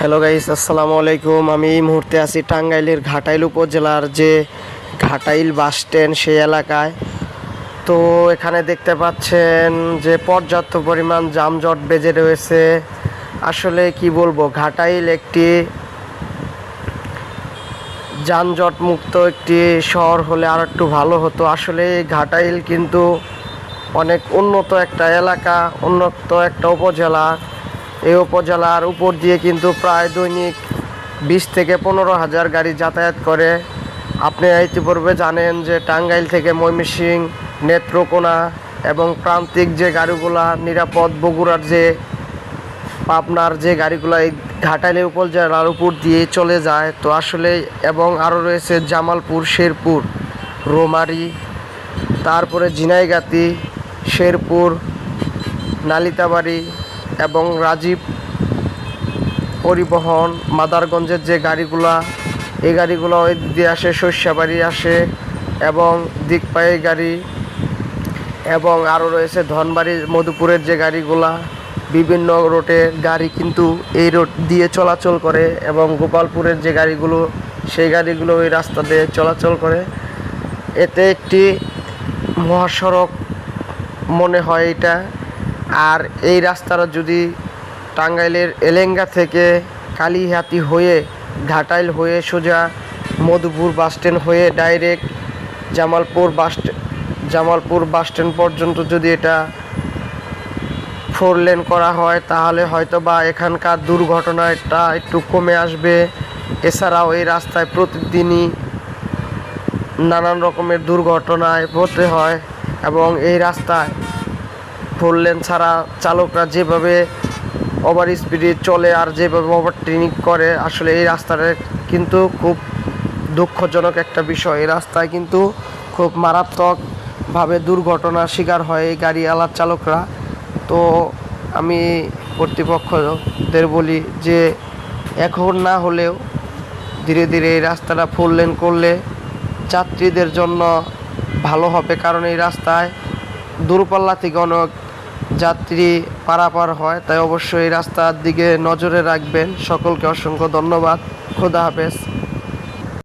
Hello guys আসসালামু আলাইকুম। আমি এই মুহূর্তে আছি টাঙ্গাইলের ঘাটাইল উপজেলার যে ঘাটাইল বাস স্ট্যান্ড সেই এলাকায়। তো এখানে দেখতে পাচ্ছেন যে পর্যাপ্ত পরিমাণ যানজট বেজে রয়েছে। আসলে কি বলব, ঘাটাইল একটি যানজট মুক্ত একটি শহর হলে আর একটু ভালো হতো। আসলে ঘাটাইল কিন্তু অনেক উন্নত একটা এলাকা, উন্নত একটা উপজেলা। এই উপজেলার উপর দিয়ে কিন্তু প্রায় দৈনিক বিশ থেকে পনেরো হাজার গাড়ি যাতায়াত করে। আপনি ইতিপূর্বে জানেন যে টাঙ্গাইল থেকে ময়মনসিংহ, নেত্রকোনা এবং প্রান্তিক যে গাড়িগুলা, নিরাপদ বগুড়ার যে পাবনার যে গাড়িগুলো, এই ঘাটাইলে উপজেলার উপর দিয়ে চলে যায়। তো আসলে এবং আরও রয়েছে জামালপুর, শেরপুর, রোমারি, তারপরে ঝিনাইগাতি, শেরপুর, নালিতাবাড়ি এবং রাজীব পরিবহন, মাদারগঞ্জের যে গাড়িগুলা, এই গাড়িগুলো ওই দিয়ে আসে শস্যাবাড়ি আসে এবং দিকপাই গাড়ি এবং আরও রয়েছে ধনবাড়ির মধুপুরের যে গাড়িগুলা, বিভিন্ন রোডে গাড়ি কিন্তু এই রোড দিয়ে চলাচল করে এবং গোপালপুরের যে গাড়িগুলো, সেই গাড়িগুলো ওই রাস্তা দিয়ে চলাচল করে। এতে একটি মহাসড়ক মনে হয় এটা। আর এই রাস্তাটা যদি টাঙ্গাইলের এলেঙ্গা থেকে কালীহাতি হয়ে ঘাটাইল হয়ে সোজা মধুপুর বাস স্ট্যান্ড হয়ে direct Jamalpur bus Jamalpur bus stand পর্যন্ত যদি এটা ফোর লেন করা হয়, তাহলে হয়তো বা এখানকার দুর্ঘটনাটা একটু কমে আসবে। এছাড়াও এই রাস্তায় প্রতিদিনই নানান রকমের দুর্ঘটনায় পড়তে হয় এবং এই রাস্তায় ফোর লেন ছাড়া চালকরা যেভাবে ওভার স্পিডে চলে আর যেভাবে ওভারটেনিং করে, আসলে এই রাস্তাটা কিন্তু খুব দুঃখজনক একটা বিষয়। এই রাস্তায় কিন্তু খুব মারাত্মকভাবে দুর্ঘটনার শিকার হয় এই গাড়িওয়ালার চালকরা। তো আমি কর্তৃপক্ষদের বলি যে, এখন না হলেও ধীরে ধীরে এই রাস্তাটা ফোর লেন করলে যাত্রীদের জন্য ভালো হবে। কারণ এই রাস্তায় দূরপাল্লা থেকে অনেক যাত্রী পারাপার হয় তাই অবশ্যই রাস্তার দিকে নজরে রাখবেন। সকলকে অসংখ্য ধন্যবাদ। খোদা হাফেজ।